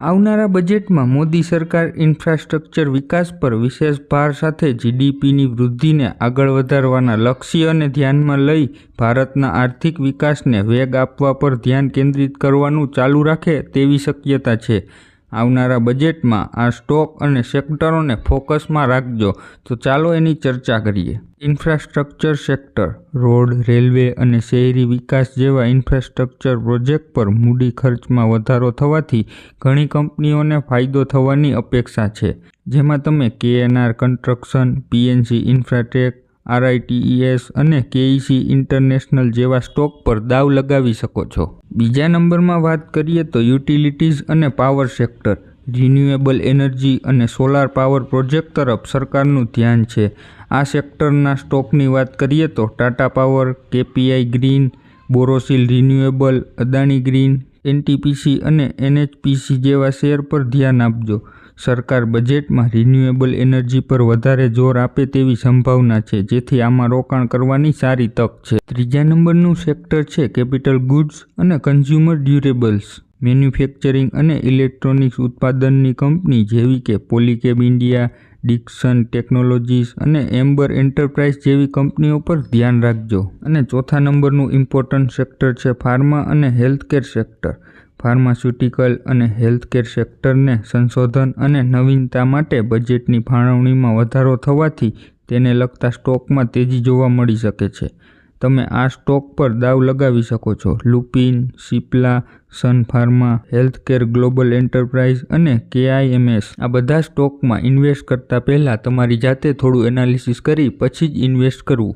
આવનારા બજેટમાં મોદી સરકાર ઇન્ફ્રાસ્ટ્રક્ચર વિકાસ પર વિશેષ ભાર સાથે જીડીપીની વૃદ્ધિને આગળ વધારવાના લક્ષ્યને ધ્યાનમાં લઈ ભારતના આર્થિક વિકાસને વેગ આપવા પર ધ્યાન કેન્દ્રિત કરવાનું ચાલુ રાખે તેવી શક્યતા છે. આવનારા બજેટમાં આ સ્ટોક અને સેક્ટરોને ફોકસમાં રાખજો. તો ચાલો એની ચર્ચા કરીએ. ઇન્ફ્રાસ્ટ્રક્ચર સેક્ટર, રોડ, રેલવે અને શહેરી વિકાસ જેવા ઇન્ફ્રાસ્ટ્રક્ચર પ્રોજેક્ટ પર મૂડી ખર્ચમાં વધારો થવાથી ઘણી કંપનીઓને ફાયદો થવાની અપેક્ષા છે. જેમાં તમે KNR construction PNC infratech RITES અને કેઈસી ઇન્ટરનેશનલ જેવા સ્ટોક પર દાવ લગાવી શકો છો. બીજા નંબરમાં વાત કરીએ તો યુટિલિટીઝ અને પાવર સેક્ટર. રિન્યુએબલ એનર્જી અને સોલાર પાવર પ્રોજેક્ટ તરફ સરકારનું ધ્યાન છે. આ સેક્ટરના સ્ટોકની વાત કરીએ તો Tata power, KPI green, Borosil renewable, Adani green, NTPC અને એનએચપીસી જેવા શેર પર ધ્યાન આપજો. સરકાર બજેટમાં રિન્યુએબલ એનર્જી પર વધારે જોર આપે તેવી સંભાવના છે, જેથી આમાં રોકાણ કરવાની સારી તક છે. ત્રીજા નંબરનું સેક્ટર છે કેપિટલ ગુડ્સ અને કન્ઝ્યુમર ડ્યુરેબલ્સ મેન્યુફેક્ચરિંગ અને ઇલેક્ટ્રોનિક્સ ઉત્પાદનની કંપની જેવી કે પોલીકેબ ઇન્ડિયા ડિક્સન ટેકનોલોજીસ અને એમ્બર એન્ટરપ્રાઇઝ જેવી કંપનીઓ પર ધ્યાન રાખજો. અને ચોથા નંબરનું ઇમ્પોર્ટન્ટ સેક્ટર છે ફાર્મા અને હેલ્થકેર સેક્ટર ફાર્માસ્યુટિકલ અને હેલ્થકેર સેક્ટરને સંશોધન અને નવીનતા માટે બજેટની ફાળવણીમાં વધારો થવાથી તેને લગતા સ્ટોકમાં તેજી જોવા મળી શકે છે. તમે આ સ્ટોક પર દાવ લગાવી શકો છો. Lupin Cipla Sun pharma, healthcare global enterprise અને કેઆઈએમએસ. આ બધા સ્ટોકમાં ઇન્વેસ્ટ કરતા પહેલાં તમારી જાતે થોડું એનાલિસિસ કરી પછી જ ઇન્વેસ્ટ કરવું.